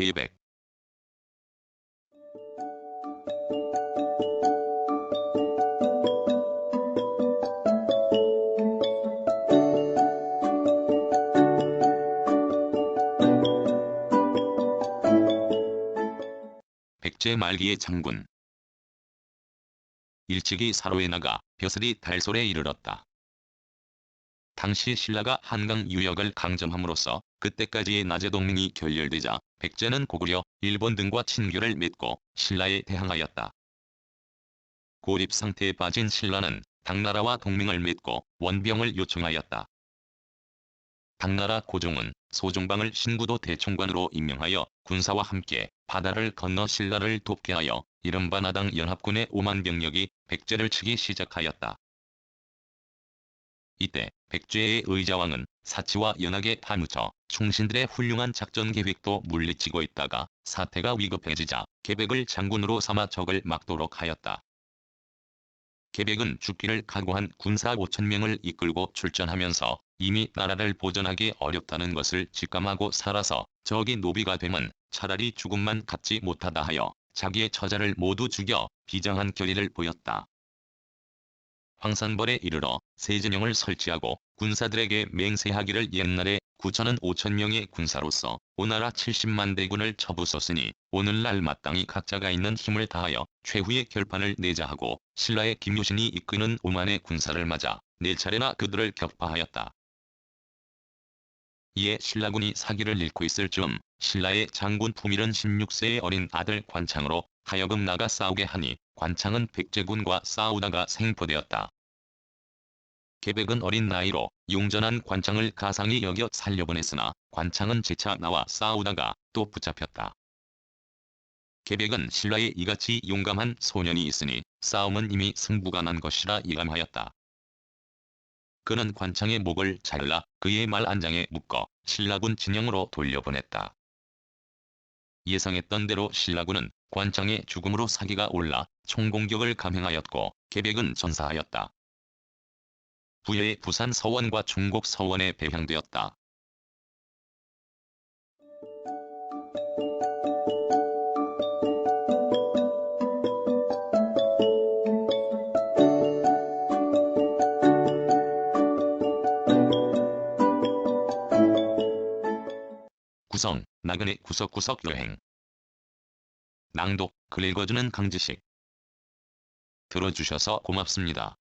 계백 백제 말기의 장군 일찍이 사로에 나가 벼슬이 달솔에 이르렀다. 당시 신라가 한강 유역을 강점함으로써 그때까지의 나제 동맹이 결렬되자 백제는 고구려, 일본 등과 친교를 맺고 신라에 대항하였다. 고립 상태에 빠진 신라는 당나라와 동맹을 맺고 원병을 요청하였다. 당나라 고종은 소종방을 신구도 대총관으로 임명하여 군사와 함께 바다를 건너 신라를 돕게 하여 이른바 나당 연합군의 5만 병력이 백제를 치기 시작하였다. 이때 백제의 의자왕은 사치와 연하게 파묻혀 충신들의 훌륭한 작전 계획도 물리치고 있다가 사태가 위급해지자 계백을 장군으로 삼아 적을 막도록 하였다. 계백은 죽기를 각오한 군사 5천명을 이끌고 출전하면서 이미 나라를 보전하기 어렵다는 것을 직감하고 살아서 적이 노비가 되면 차라리 죽음만 갖지 못하다 하여 자기의 처자를 모두 죽여 비장한 결의를 보였다. 황산벌에 이르러 세진영을 설치하고 군사들에게 맹세하기를 옛날에 9천은 5천명의 군사로서 오나라 70만 대군을 처부섰으니 오늘날 마땅히 각자가 있는 힘을 다하여 최후의 결판을 내자 하고 신라의 김유신이 이끄는 5만의 군사를 맞아 네 차례나 그들을 격파하였다. 이에 신라군이 사기를 잃고 있을 즈음 신라의 장군 품일은 16세의 어린 아들 관창으로 하여금 나가 싸우게 하니 관창은 백제군과 싸우다가 생포되었다. 계백은 어린 나이로 용전한 관창을 가상히 여겨 살려보냈으나 관창은 재차 나와 싸우다가 또 붙잡혔다. 계백은 신라에 이같이 용감한 소년이 있으니 싸움은 이미 승부가 난 것이라 예감하였다. 그는 관창의 목을 잘라 그의 말 안장에 묶어 신라군 진영으로 돌려보냈다. 예상했던 대로 신라군은 관창의 죽음으로 사기가 올라 총공격을 감행하였고 계백은 전사하였다. 부여의 부산 서원과 중국 서원에 배향되었다. 구성, 나그네 구석구석 여행 낭독, 글 읽어주는 강지식 들어주셔서 고맙습니다.